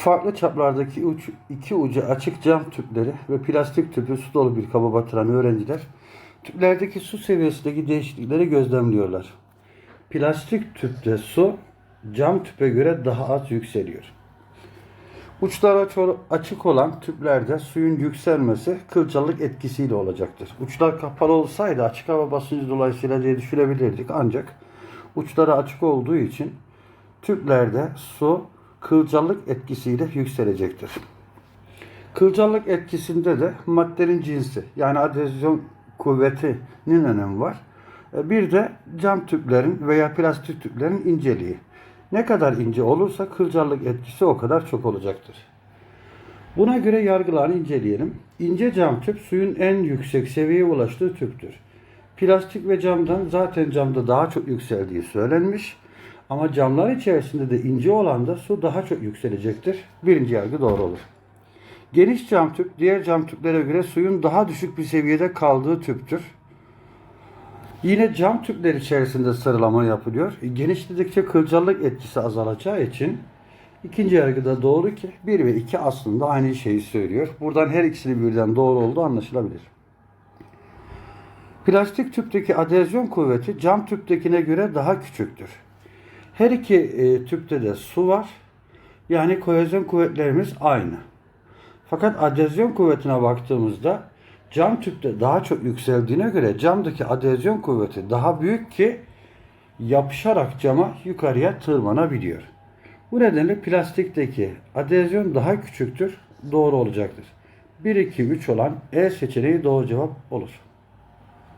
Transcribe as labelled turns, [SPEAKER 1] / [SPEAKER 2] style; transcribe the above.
[SPEAKER 1] Farklı çaplardaki uç, iki ucu açık cam tüpleri ve plastik tüpü su dolu bir kaba batıran öğrenciler tüplerdeki su seviyesindeki değişiklikleri gözlemliyorlar. Plastik tüpte su cam tüpe göre daha az yükseliyor. Uçları aço- açık olan tüplerde suyun yükselmesi kılcalık etkisiyle olacaktır. Uçlar kapalı olsaydı açık hava basıncı dolayısıyla diye düşünebilirdik. Ancak uçları açık olduğu için tüplerde su kılcalık etkisiyle yükselecektir. Kılcalık etkisinde de maddenin cinsi yani adezyon kuvvetinin önemi var. E, Bir de cam tüplerin veya plastik tüplerin inceliği. Ne kadar ince olursa kılcalık etkisi o kadar çok olacaktır. Buna göre yargılarını inceleyelim. İnce cam tüp suyun en yüksek seviyeye ulaştığı tüptür. Plastik ve camdan zaten camda daha çok yükseldiği söylenmiş. Ama camlar içerisinde de ince olan da su daha çok yükselecektir. Birinci yargı doğru olur. Geniş cam tüp diğer cam tüplere göre suyun daha düşük bir seviyede kaldığı tüptür. Yine cam tüpler içerisinde sıralama yapılıyor. Genişledikçe kılcallık etkisi azalacağı için ikinci yargıda doğru ki 1 ve 2 aslında aynı şeyi söylüyor. Buradan her ikisinin birden doğru olduğu anlaşılabilir. Plastik tüpteki adezyon kuvveti cam tüptekine göre daha küçüktür. Her iki e, tüpte de su var. Yani kohezyon kuvvetlerimiz aynı. Fakat adezyon kuvvetine baktığımızda cam tüpte daha çok yükseldiğine göre camdaki adezyon kuvveti daha büyük ki yapışarak cama yukarıya tırmanabiliyor. Bu nedenle plastikteki adezyon daha küçüktür, doğru olacaktır. 1, 2, 3 olan E seçeneği doğru cevap olur.